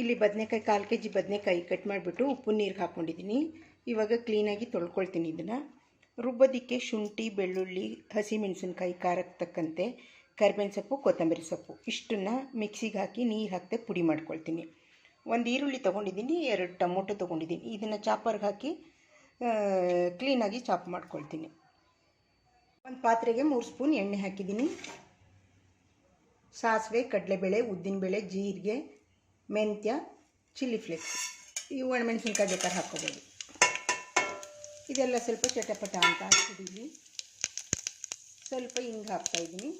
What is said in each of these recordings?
ಇಲ್ಲಿ ಬದನೆಕಾಯಿ ಕಾಲು ಕೆ ಜಿ ಬದನೆಕಾಯಿ ಕಟ್ ಮಾಡಿಬಿಟ್ಟು ಉಪ್ಪು ನೀರಿಗೆ ಹಾಕ್ಕೊಂಡಿದ್ದೀನಿ ಇವಾಗ ಕ್ಲೀನಾಗಿ ತೊಳ್ಕೊಳ್ತೀನಿ ಇದನ್ನು. ರುಬ್ಬೋದಕ್ಕೆ ಶುಂಠಿ, ಬೆಳ್ಳುಳ್ಳಿ, ಹಸಿಮೆಣಸಿನ್ಕಾಯಿ ಖಾರಕ್ಕೆ ತಕ್ಕಂತೆ ಕರಿಬೇವಿನ ಸೊಪ್ಪು, ಕೊತ್ತಂಬರಿ ಸೊಪ್ಪು. ಇಷ್ಟನ್ನು ಮಿಕ್ಸಿಗೆ ಹಾಕಿ ನೀರು ಹಾಕ್ತೆ ಪುಡಿ ಮಾಡ್ಕೊಳ್ತೀನಿ. ಒಂದು ಈರುಳ್ಳಿ ತೊಗೊಂಡಿದ್ದೀನಿ ಎರಡು ಟೊಮೊಟೊ ತೊಗೊಂಡಿದ್ದೀನಿ ಇದನ್ನು ಚಾಪರ್ಗೆ ಹಾಕಿ ಕ್ಲೀನಾಗಿ ಚಾಪ್ ಮಾಡ್ಕೊಳ್ತೀನಿ. ಒಂದು ಪಾತ್ರೆಗೆ ಮೂರು ಸ್ಪೂನ್ ಎಣ್ಣೆ ಹಾಕಿದ್ದೀನಿ ಸಾಸಿವೆ, ಕಡಲೆಬೇಳೆ, ಉದ್ದಿನಬೇಳೆ, ಜೀರಿಗೆ ಮೆಂತ್ಯ, ಚಿಲ್ಲಿ ಫ್ಲೇಕ್ಸ್. ಈ ಒಣಮೆಣಸಿನ್ಕಾಯಿ ಬೇಕಾದ್ರೆ ಹಾಕ್ಕೋಬೋದು. ಇದೆಲ್ಲ ಸ್ವಲ್ಪ ಚಟಪಟ ಅಂತ ಹಾಕ್ಬಿಟ್ಟಿದ್ದೀನಿ. ಸ್ವಲ್ಪ ಹಿಂಗೆ ಹಾಕ್ತಾಯಿದ್ದೀನಿ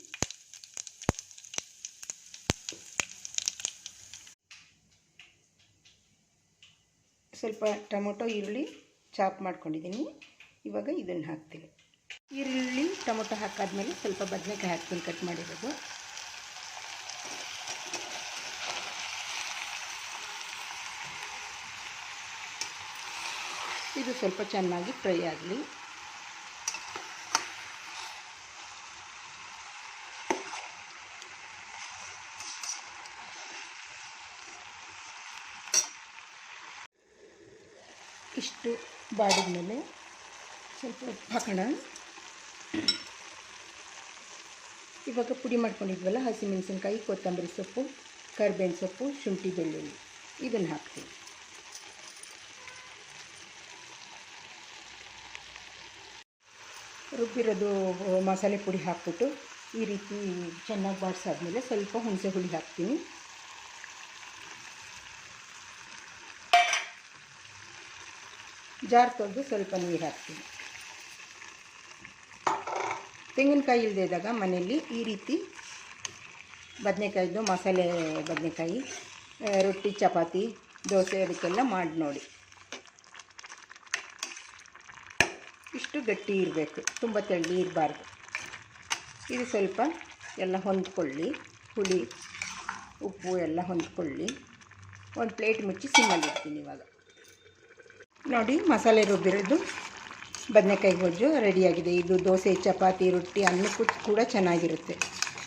ಸ್ವಲ್ಪ ಟೊಮೊಟೊ, ಈರುಳ್ಳಿ ಚಾಪ್ ಮಾಡ್ಕೊಂಡಿದ್ದೀನಿ. ಇವಾಗ ಇದನ್ನು ಹಾಕ್ತೀನಿ. ಈರುಳ್ಳಿ, ಟೊಮೊಟೊ ಹಾಕಾದ್ಮೇಲೆ ಸ್ವಲ್ಪ ಬದನೆಕಾಯಿ ಹಾಕ್ತೀನಿ ಕಟ್ ಮಾಡಿರೋದು. ಇದು ಸ್ವಲ್ಪ ಚೆನ್ನಾಗಿ ಫ್ರೈ ಆಗಲಿ. ಇಷ್ಟು ಬಾಡಿದ ಮೇಲೆ ಸ್ವಲ್ಪ ಉಪ್ಪು ಹಾಕೋಣ. ಇವಾಗ ಪುಡಿ ಮಾಡ್ಕೊಂಡಿದ್ವಲ್ಲ, ಹಸಿಮೆಣಸಿನ್ಕಾಯಿ, ಕೊತ್ತಂಬರಿ ಸೊಪ್ಪು, ಕರಿಬೇವಿನ ಸೊಪ್ಪು, ಶುಂಠಿ ಬೆಳ್ಳುಳ್ಳಿ. ಇದನ್ನು ಹಾಕ್ತೀನಿ ರುಬ್ಬಿರೋದು ಮಸಾಲೆ ಪುಡಿ ಹಾಕ್ಬಿಟ್ಟು ಈ ರೀತಿ ಚೆನ್ನಾಗಿ ಬಾಡಿಸಾದ್ಮೇಲೆ ಸ್ವಲ್ಪ ಹುಣಸೆ ಹುಳಿ ಹಾಕ್ತೀನಿ. ಜಾರ್ ತೆಗೆದು ಸ್ವಲ್ಪ ನೀರು ಹಾಕ್ತೀನಿ. ತೆಂಗಿನಕಾಯಿ ಇಲ್ಲದೆ ಇದ್ದಾಗ ಮನೆಯಲ್ಲಿ ಈ ರೀತಿ ಬದನೆಕಾಯಿದು ಮಸಾಲೆ ಬದನೆಕಾಯಿ ರೊಟ್ಟಿ, ಚಪಾತಿ, ದೋಸೆ, ಅದಕ್ಕೆಲ್ಲ ಮಾಡಿ ನೋಡಿ. ಇಷ್ಟು ಗಟ್ಟಿ ಇರಬೇಕು. ತುಂಬ ತೆಳ್ಳಿ ಇರಬಾರ್ದು. ಇದು ಸ್ವಲ್ಪ ಎಲ್ಲ ಹೊಂದ್ಕೊಳ್ಳಿ. ಹುಳಿ, ಉಪ್ಪು ಎಲ್ಲ ಹೊಂದ್ಕೊಳ್ಳಿ. ಒಂದು ಪ್ಲೇಟ್ ಮುಚ್ಚಿ ಸಿಮ್ಮಲ್ಲಿ ಇಡ್ತೀನಿ ಇವಾಗ. ನೋಡಿ, ಮಸಾಲೆ ರುಬ್ಬಿರೋದು ಬದನೆಕಾಯಿ ಗೊಜ್ಜು ರೆಡಿಯಾಗಿದೆ. ಇದು ದೋಸೆ, ಚಪಾತಿ, ರೊಟ್ಟಿ, ಅನ್ನಕ್ಕೂ ಕೂಡ ಚೆನ್ನಾಗಿರುತ್ತೆ.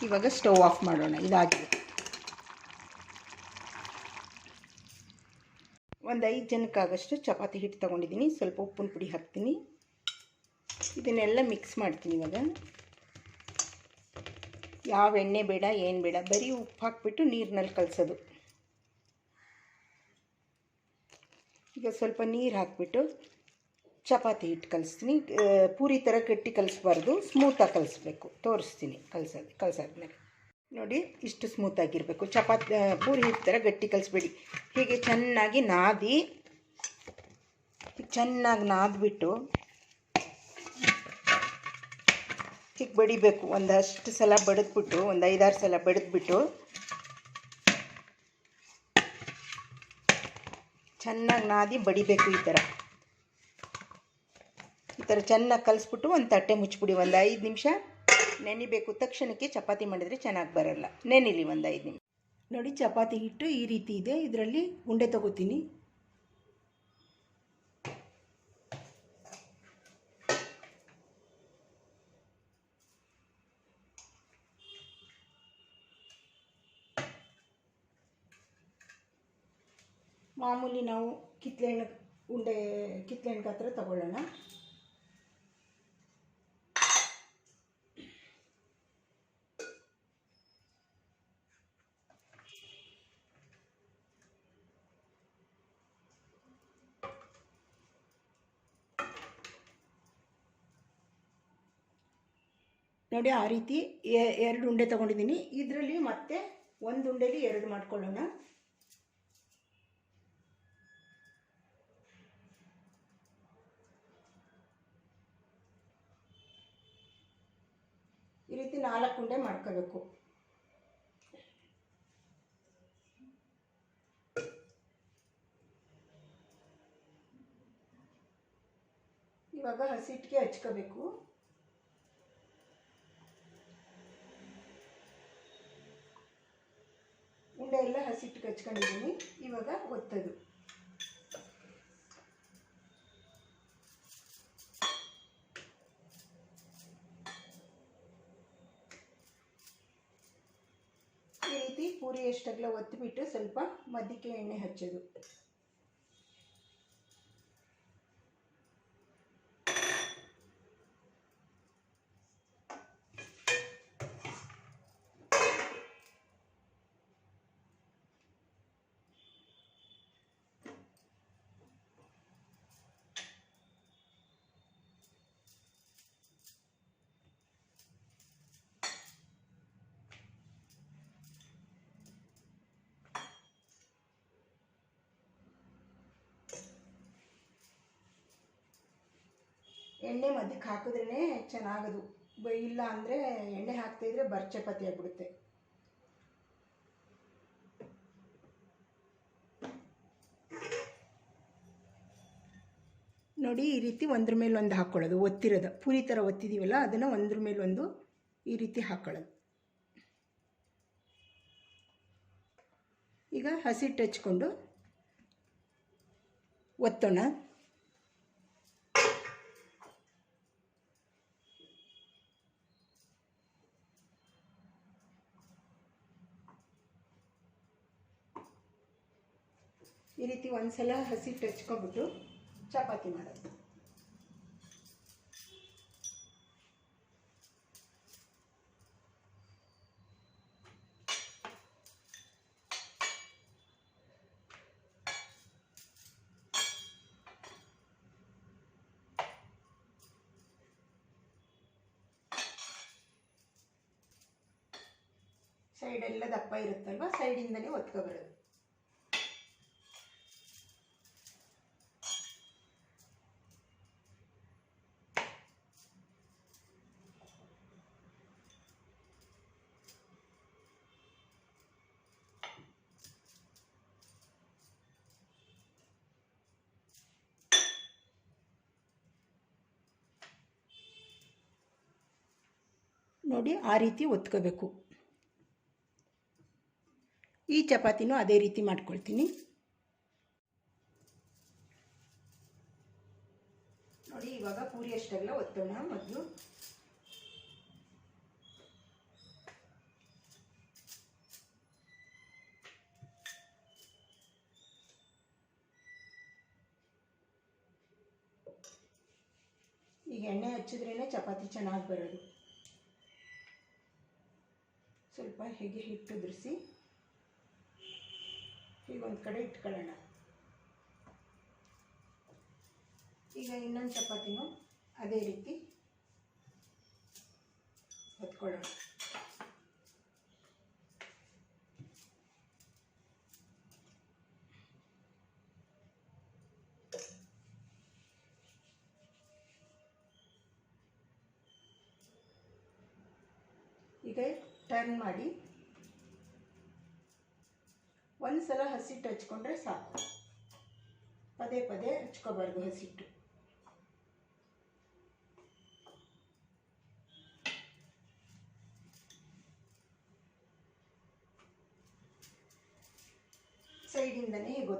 ಇವಾಗ ಸ್ಟವ್ ಆಫ್ ಮಾಡೋಣ. ಇದಾಗಿದೆ. ಒಂದು ಐದು ಜನಕ್ಕಾಗಷ್ಟು ಚಪಾತಿ ಹಿಟ್ಟು ತೊಗೊಂಡಿದ್ದೀನಿ. ಸ್ವಲ್ಪ ಉಪ್ಪಿನ ಪುಡಿ ಹಾಕ್ತೀನಿ. ಇದನ್ನೆಲ್ಲ ಮಿಕ್ಸ್ ಮಾಡ್ತೀನಿ ಇವಾಗ. ಯಾವ ಎಣ್ಣೆ ಬೇಡ, ಏನು ಬೇಡ, ಬರೀ ಉಪ್ಪು ಹಾಕ್ಬಿಟ್ಟು ನೀರಿನಲ್ಲಿ ಕಲಸೋದು. ಈಗ ಸ್ವಲ್ಪ ನೀರು ಹಾಕ್ಬಿಟ್ಟು ಚಪಾತಿ ಹಿಟ್ಟು ಕಲಿಸ್ತೀನಿ. ಪೂರಿ ಥರ ಗಟ್ಟಿ ಕಲಿಸ್ಬಾರ್ದು ಸ್ಮೂತಾಗಿ ಕಲಿಸ್ಬೇಕು. ತೋರಿಸ್ತೀನಿ ಕಲಸೋದು ಕಲಸಾದ್ಮೇಲೆ. ನೋಡಿ, ಇಷ್ಟು ಸ್ಮೂತಾಗಿರಬೇಕು ಚಪಾತಿ ಪೂರಿ ಹಿಟ್ಟು ಥರ ಗಟ್ಟಿ ಕಲಿಸ್ಬೇಡಿ. ಹೀಗೆ ಚೆನ್ನಾಗಿ ನಾದಿ, ಚೆನ್ನಾಗಿ ನಾದ್ಬಿಟ್ಟು ಹೀಗೆ ಬಡಿಬೇಕು. ಒಂದಷ್ಟು ಸಲ ಬಡಿದ್ಬಿಟ್ಟು, ಒಂದು ಐದಾರು ಸಲ ಬಡಿದ್ಬಿಟ್ಟು ಚೆನ್ನಾಗಿ ನಾದಿ ಬಡಿಬೇಕು ಈ ಥರ. ಈ ಥರ ಚೆನ್ನಾಗಿ ಕಲಿಸ್ಬಿಟ್ಟು ಒಂದು ತಟ್ಟೆ ಮುಚ್ಚಿಬಿಡಿ. ಒಂದು ಐದು ನಿಮಿಷ ನೆನಿಬೇಕು. ತಕ್ಷಣಕ್ಕೆ ಚಪಾತಿ ಮಾಡಿದರೆ ಚೆನ್ನಾಗಿ ಬರೋಲ್ಲ. ನೆನಿಲಿ ಒಂದು ಐದು ನಿಮಿಷ. ನೋಡಿ, ಚಪಾತಿ ಹಿಟ್ಟು ಈ ರೀತಿ ಇದೆ. ಇದರಲ್ಲಿ ಉಂಡೆ ತಗೋತೀನಿ. ಮಾಮೂಲಿ ನಾವು ಕಿತ್ಳೆಹಣ್ಣು ಉಂಡೆ ಕಿತ್ಳೆಹಣ್ಣು ಗಾತ್ರ ತಗೊಳ್ಳೋಣ. ನೋಡಿ ಆ ರೀತಿ ಎರಡು ಉಂಡೆ ತಗೊಂಡಿದ್ದೀನಿ. ಇದರಲ್ಲಿ ಮತ್ತೆ ಒಂದು ಉಂಡೆಲಿ ಎರಡು ಮಾಡ್ಕೊಳ್ಳೋಣ ಈ ಉಂಡೆ ಮಾಡ್ಕೋಬೇಕು ಇವಾಗ ಹಸಿಟ್ಟಿಗೆ ಹಚ್ಕೋಬೇಕು. ಉಂಡೆ ಎಲ್ಲ ಹಸಿಟ್ಟಿಗೆ ಹಚ್ಕೊಂಡಿದ್ದೀನಿ. ಇವಾಗ ಒತ್ತದು. ಪೂರಿ ಒತ್ತಿಬಿಟ್ಟು ಸ್ವಲ್ಪ ಮಧ್ಯಕ್ಕೆ ಎಣ್ಣೆ ಹಚ್ಚೋದು. ಎಣ್ಣೆ ಮಧ್ಯಕ್ಕೆ ಹಾಕಿದ್ರೇ ಚೆನ್ನಾಗದು. ಇಲ್ಲ ಅಂದರೆ ಎಣ್ಣೆ ಹಾಕ್ತಾಯಿದ್ರೆ ಬರ್ ಚಪಾತಿ ಆಗ್ಬಿಡುತ್ತೆ. ನೋಡಿ, ಈ ರೀತಿ ಒಂದ್ರ ಮೇಲೆ ಒಂದು ಹಾಕ್ಕೊಳ್ಳೋದು ಒತ್ತಿರೋದು. ಪೂರಿ ಥರ ಒತ್ತಿದ್ದೀವಲ್ಲ ಅದನ್ನು ಒಂದ್ರ ಮೇಲೆ ಒಂದು ಈ ರೀತಿ ಹಾಕ್ಕೊಳ್ಳೋದು ಈಗ ಹಸಿಟ್ಟು ಹಚ್ಕೊಂಡು ಒತ್ತೋಣ. ಒಂದ್ಸಲ ಹಸಿ ಹಚ್ಕೊಬಿಟ್ಟು ಚಪಾತಿ ಮಾಡೋದು. ಸೈಡೆಲ್ಲ ದಪ್ಪ ಇರುತ್ತಲ್ವ? ಸೈಡಿಂದನೇ ಒತ್ಕೊಬರೋದು. ನೋಡಿ ಆ ರೀತಿ ಒತ್ಕೋಬೇಕು. ಈ ಚಪಾತಿನೂ ಅದೇ ರೀತಿ ಮಾಡ್ಕೊಳ್ತೀನಿ. ನೋಡಿ, ಇವಾಗ ಪೂರಿ ಅಷ್ಟೆಲ್ಲ ಒತ್ತೋಣ ಮೊದಲು. ಈಗ ಎಣ್ಣೆ ಹಚ್ಚಿದ್ರೇ ಚಪಾತಿ ಚೆನ್ನಾಗಿ ಬರೋದು. ಸ್ವಲ್ಪ ಹೀಗೆ ಹಿಟ್ಟು ಉದುರಿಸಿ ಈಗ ಒಂದು ಕಡೆ ಇಟ್ಕೊಳ್ಳೋಣ. ಈಗ ಇನ್ನೊಂದು ಚಪಾತಿನೂ ಅದೇ ರೀತಿ ಹೊತ್ಕೊಳ್ಳೋಣ. ಈಗ ಟರ್ನ್ ಮಾಡಿ. ಒಂದು ಸಲ ಹಸಿಟ್ಟು ಹಚ್ಕೊಂಡ್ರೆ ಸಾಕು. ಪದೇ ಪದೇ ಹಚ್ಕೋಬಾರ್ದು ಹಸಿಟ್ಟು. ಸೈಡಿಂದನೇ ಹೀಗೆ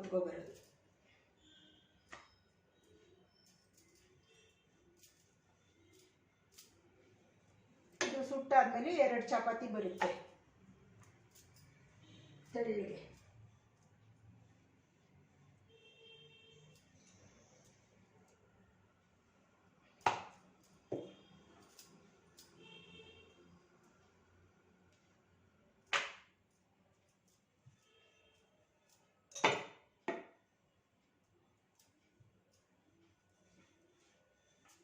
ಸುಟ್ಟಾದ್ಮೇಲೆ ಎರಡು ಚಪಾತಿ ಬರುತ್ತೆ. ತೆಳ್ಳಗೆ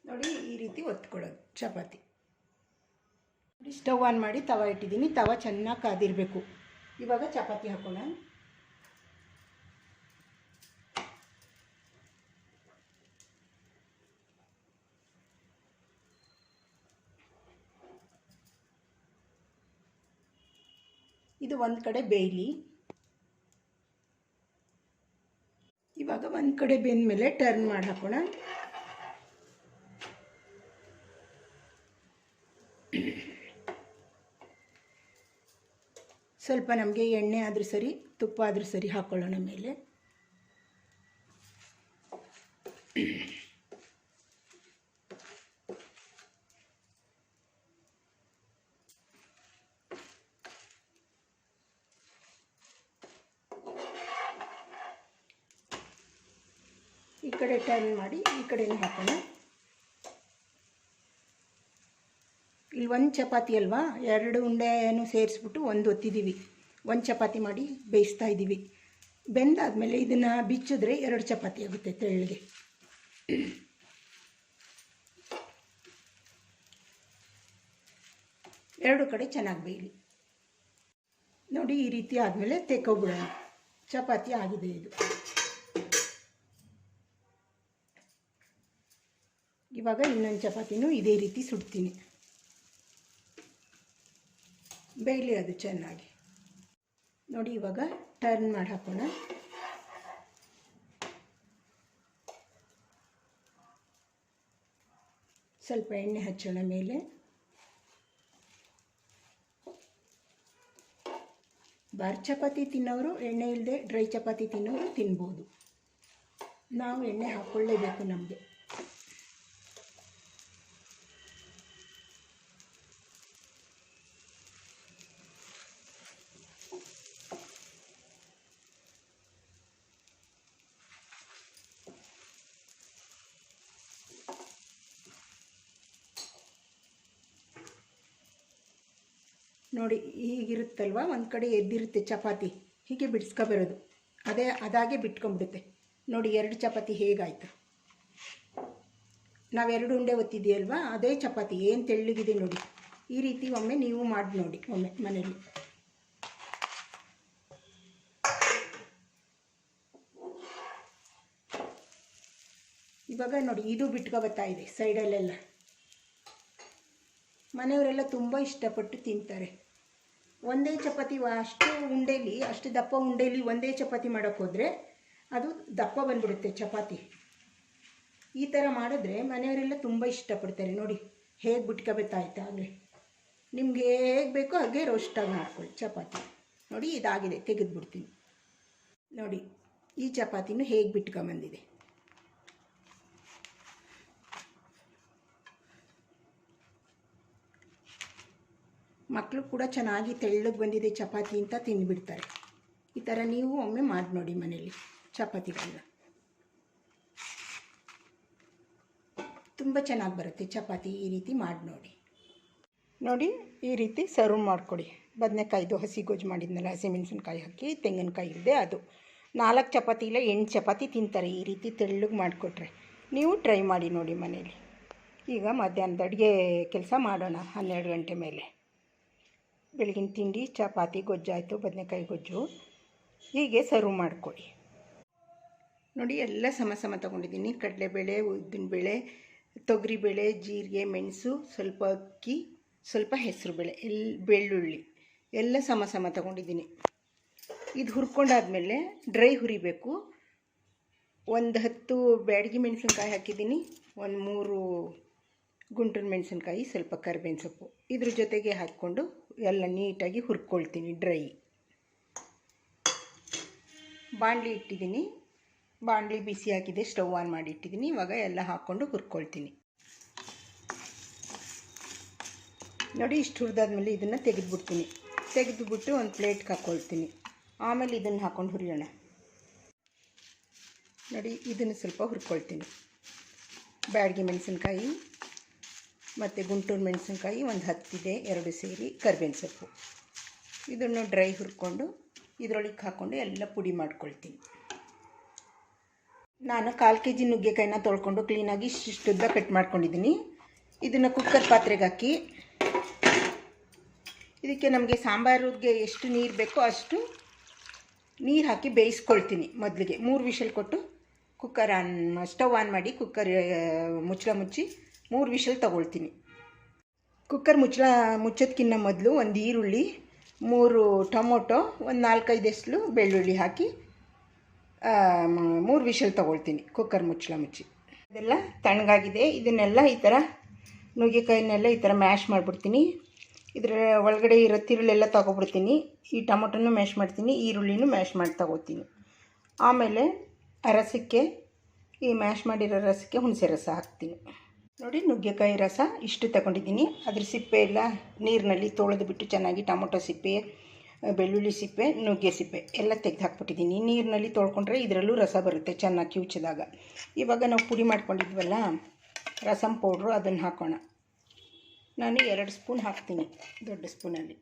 ನೋಡಿ ಈ ರೀತಿ ಒತ್ಕೊಳ್ಳೋದು ಚಪಾತಿ. ಸ್ಟವ್ ಆನ್ ಮಾಡಿ ತವ ಇಟ್ಟಿದ್ದೀನಿ. ತವ ಚೆನ್ನಾಗಿ ಕಾದಿರಬೇಕು. ಇವಾಗ ಚಪಾತಿ ಹಾಕೋಣ. ಇದು ಒಂದು ಕಡೆ ಬೇಯಲಿ. ಇವಾಗ ಒಂದು ಕಡೆ ಬೆಂದ ಮೇಲೆ ಟರ್ನ್ ಮಾಡಿ ಹಾಕೋಣ. ಸ್ವಲ್ಪ ನಮಗೆ ಎಣ್ಣೆ ಆದರೂ ಸರಿ, ತುಪ್ಪ ಆದರೂ ಸರಿ ಹಾಕ್ಕೊಳ್ಳೋಣ ಮೇಲೆ. ಈ ಕಡೆ ಟರ್ನ್ ಮಾಡಿ ಈ ಕಡೆನೂ ಹಾಕೋಣ. ಇಲ್ಲಿ ಒಂದು ಚಪಾತಿ ಅಲ್ವಾ? ಎರಡು ಉಂಡೆಯನ್ನು ಸೇರಿಸ್ಬಿಟ್ಟು ಒಂದು ಒತ್ತಿದ್ದೀವಿ ಒಂದು ಚಪಾತಿ ಮಾಡಿ ಬೇಯಿಸ್ತಾ ಇದ್ದೀವಿ ಬೆಂದಾದಮೇಲೆ ಇದನ್ನು ಬಿಚ್ಚಿದ್ರೆ ಎರಡು ಚಪಾತಿ ಆಗುತ್ತೆ ತೆಳ್ಳಗೆ. ಎರಡು ಕಡೆ ಚೆನ್ನಾಗಿ ಬೇಯಲಿ. ನೋಡಿ ಈ ರೀತಿ ಆದಮೇಲೆ ತೆಕ್ಕೋಬಿಡೋಣ. ಚಪಾತಿ ಆಗಿದೆ ಇದು. ಇವಾಗ ಇನ್ನೊಂದು ಚಪಾತಿನೂ ಇದೇ ರೀತಿ ಸುಡ್ತೀನಿ. ಬೇಯಲಿ ಅದು ಚೆನ್ನಾಗಿ. ನೋಡಿ ಇವಾಗ ಟರ್ನ್ ಮಾಡಿ ಹಾಕೋಣ ಸ್ವಲ್ಪ ಎಣ್ಣೆ ಹಚ್ಚೋಣ ಮೇಲೆ. ಬಾರ್ ಚಪಾತಿ ತಿನ್ನೋರು, ಎಣ್ಣೆ ಇಲ್ಲದೆ ಡ್ರೈ ಚಪಾತಿ ತಿನ್ನೋರು ತಿನ್ಬೋದು. ನಾವು ಎಣ್ಣೆ ಹಾಕ್ಕೊಳ್ಳೇಬೇಕು ನಮಗೆ. ನೋಡಿ ಹೀಗಿರುತ್ತಲ್ವ? ಒಂದು ಕಡೆ ಎದ್ದಿರುತ್ತೆ ಚಪಾತಿ. ಹೀಗೆ ಬಿಡಿಸ್ಕೊಬರೋದು. ಅದೇ, ಅದಾಗೆ ಬಿಟ್ಕೊಂಡ್ಬಿಡುತ್ತೆ. ನೋಡಿ ಎರಡು ಚಪಾತಿ ಹೇಗಾಯಿತು? ನಾವೆರಡು ಉಂಡೆ ಒತ್ತಿದೆಯಲ್ವಾ ಅದೇ ಚಪಾತಿ. ಏನು ತೆಳ್ಳಗಿದೆ ನೋಡಿ. ಈ ರೀತಿ ಒಮ್ಮೆ ನೀವು ಮಾಡಿ ನೋಡಿ, ಒಮ್ಮೆ ಮನೇಲಿ ಇವಾಗ ನೋಡಿ, ಇದು ಬಿಟ್ಕೊ ಬರ್ತಾ ಇದೆ ಸೈಡಲ್ಲೆಲ್ಲ. ಮನೆಯವರೆಲ್ಲ ತುಂಬ ಇಷ್ಟಪಟ್ಟು ತಿಂತಾರೆ. ಒಂದೇ ಚಪಾತಿ ಅಷ್ಟು ಉಂಡೆಲಿ, ಅಷ್ಟು ದಪ್ಪ ಉಂಡೆಲಿ ಒಂದೇ ಚಪಾತಿ ಮಾಡೋಕ್ಕೆ ಹೋದರೆ ಅದು ದಪ್ಪ ಬಂದ್ಬಿಡುತ್ತೆ ಚಪಾತಿ. ಈ ಥರ ಮಾಡಿದ್ರೆ ಮನೆಯವರೆಲ್ಲ ತುಂಬ ಇಷ್ಟಪಡ್ತಾರೆ. ನೋಡಿ, ಹೇಗೆ ಬಿಟ್ಕೋಬೇಕಾಯ್ತಾ ಆಗಲಿ. ನಿಮ್ಗೆ ಹೇಗೆ ಬೇಕೋ ಹಾಗೆ ರೋಸ್ಟಾಗಿ ಮಾಡ್ಕೊಳ್ಳಿ ಚಪಾತಿ. ನೋಡಿ, ಇದಾಗಿದೆ, ತೆಗೆದುಬಿಡ್ತೀನಿ. ನೋಡಿ, ಈ ಚಪಾತಿನೂ ಹೇಗೆ ಬಿಟ್ಕೊಂಬಂದಿದೆ. ಮಕ್ಕಳು ಕೂಡ ಚೆನ್ನಾಗಿ ತೆಳ್ಳಗೆ ಬಂದಿದೆ ಚಪಾತಿ ಅಂತ ತಿಂದುಬಿಡ್ತಾರೆ. ಈ ಥರ ನೀವು ಒಮ್ಮೆ ಮಾಡಿ ನೋಡಿ ಮನೇಲಿ ಚಪಾತಿಗಳನ್ನ. ತುಂಬ ಚೆನ್ನಾಗಿ ಬರುತ್ತೆ ಚಪಾತಿ ಈ ರೀತಿ ಮಾಡಿ ನೋಡಿ. ನೋಡಿ, ಈ ರೀತಿ ಸರ್ವ್ ಮಾಡಿಕೊಡಿ. ಬದನೆಕಾಯ್ದು ಹಸಿ ಗೊಜ್ಜು ಮಾಡಿದ್ನಲ್ಲ, ಹಸಿಮೆಣಸಿನ್ಕಾಯಿ ಹಾಕಿ, ತೆಂಗಿನಕಾಯಿ ಇಲ್ಲದೆ ಅದು. ನಾಲ್ಕು ಚಪಾತಿ ಇಲ್ಲ, ಎಂಟು ಚಪಾತಿ ತಿಂತಾರೆ, ಈ ರೀತಿ ತೆಳ್ಳಗೆ ಮಾಡಿಕೊಟ್ರೆ. ನೀವು ಟ್ರೈ ಮಾಡಿ ನೋಡಿ ಮನೇಲಿ ಈಗ ಮಧ್ಯಾಹ್ನದ ಅಡುಗೆ ಕೆಲಸ ಮಾಡೋಣ, ಹನ್ನೆರಡು ಗಂಟೆ ಮೇಲೆ. ಬೆಳಗಿನ ತಿಂಡಿ, ಚಪಾತಿ ಗೊಜ್ಜಾಯಿತು ಬದನೆಕಾಯಿ ಗೊಜ್ಜು. ಹೀಗೆ ಸರ್ವ್ ಮಾಡಿಕೊಡಿ ನೋಡಿ, ಎಲ್ಲ ಸಮ ಸಮ ತೊಗೊಂಡಿದ್ದೀನಿ. ಕಡಲೆಬೇಳೆ, ಉದ್ದಿನಬೇಳೆ, ತೊಗರಿಬೇಳೆ, ಜೀರಿಗೆ, ಮೆಣಸು, ಸ್ವಲ್ಪ ಅಕ್ಕಿ, ಸ್ವಲ್ಪ ಹೆಸರು ಬೇಳೆ ಎಲ್, ಬೆಳ್ಳುಳ್ಳಿ. ಎಲ್ಲ ಸಮ ಸಮ ತೊಗೊಂಡಿದ್ದೀನಿ. ಇದು ಹುರ್ಕೊಂಡಾದಮೇಲೆ ಡ್ರೈ ಹುರಿಬೇಕು. ಒಂದು ಹತ್ತು ಬ್ಯಾಡಗಿ ಮೆಣಸಿನ್ಕಾಯಿ ಹಾಕಿದ್ದೀನಿ. ಒಂದು ಮೂರು ಗುಂಟೂರು ಮೆಣಸಿನ್ಕಾಯಿ, ಸ್ವಲ್ಪ ಕರಿಬೇವಿನ ಸೊಪ್ಪು. ಇದ್ರ ಜೊತೆಗೆ ಹಾಕ್ಕೊಂಡು ಎಲ್ಲ ನೀಟಾಗಿ ಹುರ್ಕೊಳ್ತೀನಿ ಡ್ರೈ. ಬಾಣಲಿ ಇಟ್ಟಿದ್ದೀನಿ. ಬಾಣಲಿ ಬಿಸಿ ಹಾಕಿದೆ ಸ್ಟವ್ ಆನ್ ಮಾಡಿ ಇಟ್ಟಿದ್ದೀನಿ. ಇವಾಗ ಎಲ್ಲ ಹಾಕ್ಕೊಂಡು ಹುರ್ಕೊಳ್ತೀನಿ. ನೋಡಿ, ಇಷ್ಟು ಹುರಿದಾದ್ಮೇಲೆ ಇದನ್ನು ತೆಗೆದುಬಿಡ್ತೀನಿ. ತೆಗೆದುಬಿಟ್ಟು ಒಂದು ಪ್ಲೇಟ್ಗೆ ಹಾಕ್ಕೊಳ್ತೀನಿ ಆಮೇಲೆ ಇದನ್ನು ಹಾಕ್ಕೊಂಡು ಹುರಿಯೋಣ. ನೋಡಿ, ಇದನ್ನು ಸ್ವಲ್ಪ ಹುರ್ಕೊಳ್ತೀನಿ. ಬ್ಯಾಡಿಗೆ ಮೆಣಸಿನ್ಕಾಯಿ. ಮತ್ತು ಗುಂಟೂರು ಮೆಣಸಿನ್ಕಾಯಿ ಒಂದು ಹತ್ತಿದೆ, ಎರಡು ಸೇರಿ ಕರ್ಬೇವಿನ ಸೊಪ್ಪು. ಇದನ್ನು ಡ್ರೈ ಹುರ್ಕೊಂಡು, ಇದರೊಳಗೆ ಹಾಕ್ಕೊಂಡು ಎಲ್ಲ ಪುಡಿ ಮಾಡ್ಕೊಳ್ತೀನಿ. ನಾನು ಕಾಲು ಕೆ ಜಿ ನುಗ್ಗೆಕಾಯಿನ ತೊಳ್ಕೊಂಡು ಕ್ಲೀನಾಗಿ ಇಷ್ಟುದ್ದ ಕಟ್ ಮಾಡ್ಕೊಂಡಿದ್ದೀನಿ. ಇದನ್ನು ಕುಕ್ಕರ್ ಪಾತ್ರೆಗೆ ಹಾಕಿ, ಇದಕ್ಕೆ ನಮಗೆ ಸಾಂಬಾರಿಗೆ ಎಷ್ಟು ನೀರು ಬೇಕೋ ಅಷ್ಟು ನೀರು ಹಾಕಿ ಬೇಯಿಸ್ಕೊಳ್ತೀನಿ ಮೊದಲಿಗೆ. ಮೂರು ವಿಷಲ್ ಕೊಟ್ಟು ಕುಕ್ಕರ್ ಆನ್ ಸ್ಟವ್ ಆನ್ ಮಾಡಿ ಕುಕ್ಕರ್ ಮುಚ್ಚಳ ಮುಚ್ಚಿ ಮೂರು ವಿಷಲ್ ತಗೊಳ್ತೀನಿ. ಕುಕ್ಕರ್ ಮುಚ್ಚಳ ಮುಚ್ಚೋದಕ್ಕಿಂತ ಮೊದಲು ಒಂದು ಈರುಳ್ಳಿ, ಮೂರು ಟೊಮೊಟೊ, ಒಂದು ನಾಲ್ಕೈದು ಎಸ್ಲು ಬೆಳ್ಳುಳ್ಳಿ ಹಾಕಿ ಮೂರು ವಿಷಲ್ ತೊಗೊಳ್ತೀನಿ ಕುಕ್ಕರ್ ಮುಚ್ಚಳ ಮುಚ್ಚಿ. ಅದೆಲ್ಲ ತಣ್ಣಗಾಗಿದೆ. ಇದನ್ನೆಲ್ಲ ಈ ಥರ ನುಗ್ಗೆಕಾಯಿನೆಲ್ಲ ಈ ಥರ ಮ್ಯಾಶ್ ಮಾಡಿಬಿಡ್ತೀನಿ. ಇದರ ಒಳಗಡೆ ಇರೋ ತಿರುಳೆಲ್ಲ ತೊಗೊಬಿಡ್ತೀನಿ. ಈ ಟೊಮೊಟೊನೂ ಮ್ಯಾಶ್ ಮಾಡ್ತೀನಿ, ಈರುಳ್ಳಿನೂ ಮ್ಯಾಶ್ ಮಾಡಿ ತಗೋತೀನಿ ಆಮೇಲೆ ರಸಕ್ಕೆ ಈ ಮ್ಯಾಶ್ ಮಾಡಿರೋ ರಸಕ್ಕೆ ಹುಣಸೆ ರಸ ಹಾಕ್ತೀನಿ. ನೋಡಿ ನುಗ್ಗೆಕಾಯಿ ರಸ ಇಷ್ಟು ತಗೊಂಡಿದ್ದೀನಿ. ಅದ್ರ ಸಿಪ್ಪೆ ಎಲ್ಲ ನೀರಿನಲ್ಲಿ ತೊಳೆದು ಬಿಟ್ಟು ಚೆನ್ನಾಗಿ ಟೊಮೊಟೊ ಸಿಪ್ಪೆ, ಬೆಳ್ಳುಳ್ಳಿ ಸಿಪ್ಪೆ, ನುಗ್ಗೆ ಸಿಪ್ಪೆ ಎಲ್ಲ ತೆಗೆದು ಹಾಕ್ಬಿಟ್ಟಿದ್ದೀನಿ. ನೀರಿನಲ್ಲಿ ತೊಳ್ಕೊಂಡ್ರೆ ಇದರಲ್ಲೂ ರಸ ಬರುತ್ತೆ ಚೆನ್ನಾಗಿ ಕಿವುಚಿದಾಗ ಇವಾಗ ನಾವು ಪುಡಿ ಮಾಡ್ಕೊಂಡಿದ್ವಲ್ಲ, ರಸಂ ಪೌಡ್ರು ಅದನ್ನು ಹಾಕೋಣ. ನಾನು ಎರಡು ಸ್ಪೂನ್ ಹಾಕ್ತೀನಿ ದೊಡ್ಡ ಸ್ಪೂನಲ್ಲಿ.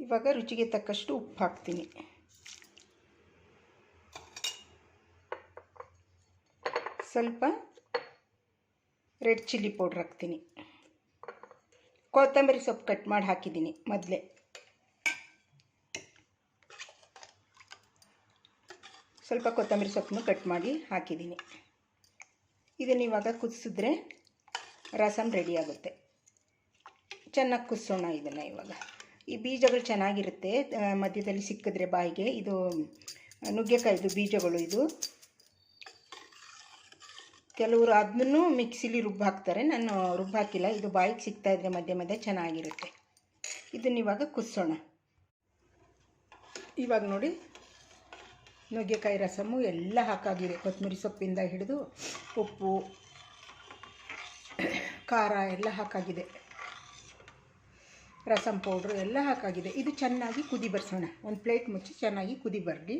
ಇವಾಗ ರುಚಿಗೆ ತಕ್ಕಷ್ಟು ಉಪ್ಪು ಹಾಕ್ತೀನಿ. ಸ್ವಲ್ಪ ರೆಡ್ ಚಿಲ್ಲಿ ಪೌಡ್ರ್ ಹಾಕ್ತೀನಿ. ಕೊತ್ತಂಬರಿ ಸೊಪ್ಪು ಕಟ್ ಮಾಡಿ ಹಾಕಿದ್ದೀನಿ ಮೊದಲೇ. ಸ್ವಲ್ಪ ಕೊತ್ತಂಬರಿ ಸೊಪ್ಪನ್ನು ಕಟ್ ಮಾಡಿ ಹಾಕಿದ್ದೀನಿ. ಇದನ್ನು ಇವಾಗ ಕುದಿಸಿದ್ರೆ ರಸಮ್ ರೆಡಿ ಆಗುತ್ತೆ. ಚೆನ್ನಾಗಿ ಕುದಿಸೋಣ ಇದನ್ನು ಇವಾಗ. ಈ ಬೀಜಗಳು ಚೆನ್ನಾಗಿರುತ್ತೆ. ಮಧ್ಯದಲ್ಲಿ ಸಿಕ್ಕಿದ್ರೆ ಬಾಯಿಗೆ ಇದು ನುಗ್ಗೆಕಾಯಿದು ಬೀಜಗಳು ಇದು. ಕೆಲವರು ಅದನ್ನು ಮಿಕ್ಸಿಲಿ ರುಬ್ಬಿ ಹಾಕ್ತಾರೆ. ನಾನು ರುಬ್ಬಿ ಹಾಕಿಲ್ಲ. ಇದು ಬಾಯಿಗೆ ಸಿಗ್ತಾ ಇದ್ರೆ ಮಧ್ಯೆ ಮಧ್ಯೆ ಚೆನ್ನಾಗಿರುತ್ತೆ. ಇದನ್ನ ಇವಾಗ ಕುದಿಸೋಣ ಇವಾಗ ನೋಡಿ, ನುಗ್ಗೆಕಾಯಿ ರಸಮು ಎಲ್ಲ ಹಾಕಾಗಿದೆ. ಕೊತ್ತಂಬರಿ ಸೊಪ್ಪಿಂದ ಹಿಡಿದು ಉಪ್ಪು, ಖಾರ ಎಲ್ಲ ಹಾಕಾಗಿದೆ. ರಸಂ ಪೌಡ್ರು ಎಲ್ಲ ಹಾಕಾಗಿದೆ. ಇದು ಚೆನ್ನಾಗಿ ಕುದಿ ಬರ್ಸೋಣ. ಒಂದು ಪ್ಲೇಟ್ ಮುಚ್ಚಿ ಚೆನ್ನಾಗಿ ಕುದಿ ಬರಲಿ.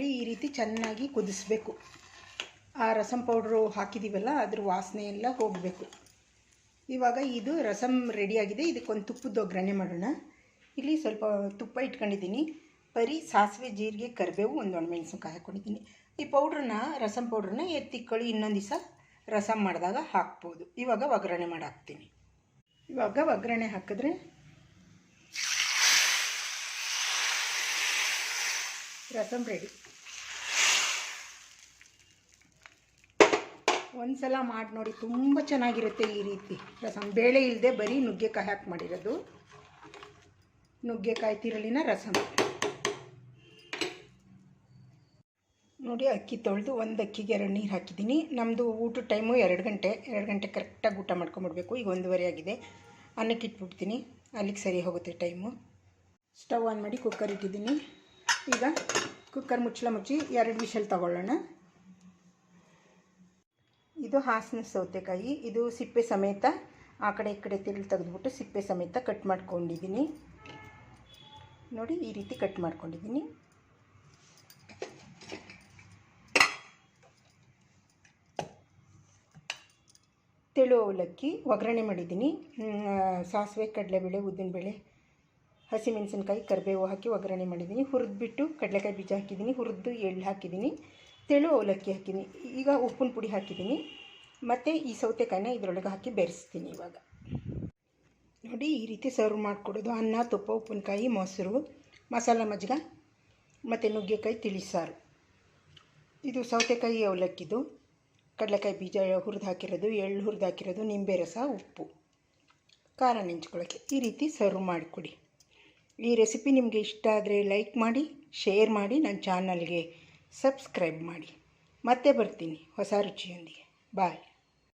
ನೋಡಿ ಈ ರೀತಿ ಚೆನ್ನಾಗಿ ಕುದಿಸ್ಬೇಕು. ಆ ರಸಂ ಪೌಡ್ರು ಹಾಕಿದ್ದೀವಲ್ಲ ಅದ್ರ ವಾಸನೆ ಎಲ್ಲ ಹೋಗಬೇಕು. ಇವಾಗ ಇದು ರಸಮ್ ರೆಡಿಯಾಗಿದೆ ಇದಕ್ಕೊಂದು ತುಪ್ಪದ ಒಗ್ಗರಣೆ ಮಾಡೋಣ. ಇಲ್ಲಿ ಸ್ವಲ್ಪ ತುಪ್ಪ ಇಟ್ಕೊಂಡಿದ್ದೀನಿ. ಬರೀ ಸಾಸಿವೆ ಜೀರಿಗೆ, ಕರಿಬೇವು ಒಂದು ಒಣಮೆಣಸಿನ್ಕಾಯಿ ಹಾಕ್ಕೊಂಡಿದ್ದೀನಿ ಈ ಪೌಡ್ರನ್ನ ರಸಮ್ ಪೌಡ್ರನ್ನ ಎತ್ತಿಕ್ಕೊಳ್ಳಿ ಇನ್ನೊಂದು ದಿವಸ ರಸಮ್ ಮಾಡಿದಾಗ ಹಾಕ್ಬೋದು. ಇವಾಗ ಒಗ್ಗರಣೆ ಮಾಡಿ ಹಾಕ್ತೀನಿ ಇವಾಗ ಒಗ್ಗರಣೆ ಹಾಕಿದ್ರೆ ರಸಮ್ ರೆಡಿ ಒಂದು ಸಲ ಮಾಡಿ ನೋಡಿ, ತುಂಬ ಚೆನ್ನಾಗಿರುತ್ತೆ ಈ ರೀತಿ ರಸಮ್ ಬೇಳೆ ಇಲ್ಲದೆ ಬರೀ ನುಗ್ಗೆಕಾಯಿ ಹಾಕಿ ಮಾಡಿರೋದು. ನುಗ್ಗೆಕಾಯಿ ತಿರಳಿನ ರಸಮ್ ನೋಡಿ, ಅಕ್ಕಿ ತೊಳೆದು ಒಂದು ಅಕ್ಕಿಗೆ ಎರಡು ನೀರು ಹಾಕಿದ್ದೀನಿ. ನಮ್ಮದು ಊಟದ ಟೈಮು ಎರಡು ಗಂಟೆ. ಎರಡು ಗಂಟೆ ಕರೆಕ್ಟಾಗಿ ಊಟ ಮಾಡ್ಕೊಂಬಿಡ್ಬೇಕು ಈಗ ಒಂದೂವರೆ ಆಗಿದೆ. ಅನ್ನಕ್ಕೆ ಇಟ್ಬಿಡ್ತೀನಿ. ಅಲ್ಲಿಗೆ ಸರಿ ಹೋಗುತ್ತೆ ಟೈಮು ಸ್ಟವ್ ಆನ್ ಮಾಡಿ ಕುಕ್ಕರ್ ಇಟ್ಟಿದ್ದೀನಿ. ಈಗ ಕುಕ್ಕರ್ ಮುಚ್ಚಳ ಮುಚ್ಚಿ ಎರಡು ವಿಷಲ್ ತಗೊಳ್ಳೋಣ. ಇದು ಹಾಸನ ಸೌತೆಕಾಯಿ. ಇದು ಸಿಪ್ಪೆ ಸಮೇತ ಆ ಕಡೆ ಈ ಕಡೆ ತಿರುಳು ತೆಗೆದುಬಿಟ್ಟು ಸಿಪ್ಪೆ ಸಮೇತ ಕಟ್ ಮಾಡ್ಕೊಂಡಿದ್ದೀನಿ. ನೋಡಿ ಈ ರೀತಿ ಕಟ್ ಮಾಡ್ಕೊಂಡಿದ್ದೀನಿ. ತೆಳು ಅವಲಕ್ಕಿ ಒಗ್ಗರಣೆ ಮಾಡಿದ್ದೀನಿ. ಸಾಸಿವೆ, ಕಡಲೆಬೇಳೆ, ಉದ್ದಿನಬೇಳೆ ಹಸಿಮೆಣಸಿನ್ಕಾಯಿ ಕರಿಬೇವು ಹಾಕಿ ಒಗ್ಗರಣೆ ಮಾಡಿದ್ದೀನಿ. ಹುರಿದ್ಬಿಟ್ಟು ಕಡಲೆಕಾಯಿ ಬೀಜ ಹಾಕಿದ್ದೀನಿ. ಹುರಿದು ಎಳ್ಳು ಹಾಕಿದ್ದೀನಿ. ತೆಳು ಅವಲಕ್ಕಿ ಹಾಕಿದ್ದೀನಿ. ಈಗ ಉಪ್ಪಿನ ಪುಡಿ ಹಾಕಿದ್ದೀನಿ. ಮತ್ತು ಈ ಸೌತೆಕಾಯಿನ ಇದರೊಳಗೆ ಹಾಕಿ ಬೆರೆಸ್ತೀನಿ ಇವಾಗ. ನೋಡಿ, ಈ ರೀತಿ ಸರ್ವ್ ಮಾಡಿಕೊಡೋದು. ಅನ್ನ, ತುಪ್ಪ, ಉಪ್ಪಿನಕಾಯಿ, ಮೊಸರು, ಮಸಾಲ ಮಜ್ಜಿಗೆ, ಮತ್ತು ನುಗ್ಗೆಕಾಯಿ ತಿಳಿಸಾರು ಇದು ಸೌತೆಕಾಯಿ ಅವಲಕ್ಕಿದು. ಕಡಲೆಕಾಯಿ ಬೀಜ ಹುರಿದು ಹಾಕಿರೋದು, ಎಳ್ಳು ಹುರಿದು ಹಾಕಿರೋದು, ನಿಂಬೆ ರಸ, ಉಪ್ಪು. ಖಾರ ನೆಂಚ್ಕೊಳ್ಳೋಕ್ಕೆ ಈ ರೀತಿ ಸರ್ವ್ ಮಾಡಿಕೊಡಿ. ಈ ರೆಸಿಪಿ ನಿಮಗೆ ಇಷ್ಟ ಆದರೆ ಲೈಕ್ ಮಾಡಿ, ಶೇರ್ ಮಾಡಿ ನನ್ನ ಚಾನಲ್ಗೆ ಸಬ್ಸ್ಕ್ರೈಬ್ ಮಾಡಿ. ಮತ್ತೆ ಬರ್ತೀನಿ ಹೊಸ ರುಚಿಯೊಂದಿಗೆ. ಬಾಯ್.